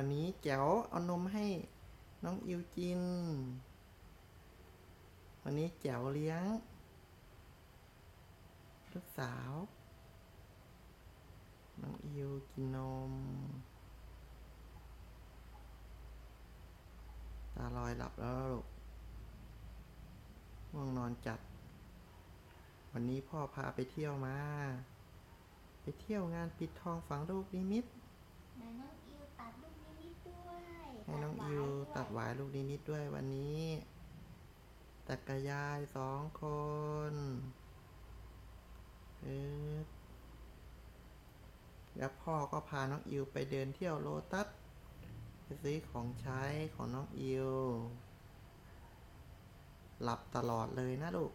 วันนี้แจ๋วเอานมให้น้องอิวจิน วันนี้แจ๋วเลี้ยง ลูกสาว น้องอิวกินนม ตาลอยหลับแล้วลูกง่วงนอนจัด วันนี้พ่อพาไปเที่ยวมา ไปเที่ยวงานปิดทองฝังลูกนิมิตหนน้องอิวตัดลูกนิมิตด้วย ให้น้อง หวา อิ วายลูกนิมิตด้วยวันนี้ตักรยายสองคนเออแล้วพ่อก็พาน้องอิวไปเดินเที่ยวโลตัสไปซื้อของใช้ของน้องอิว หลับตลอดเลยนะลูก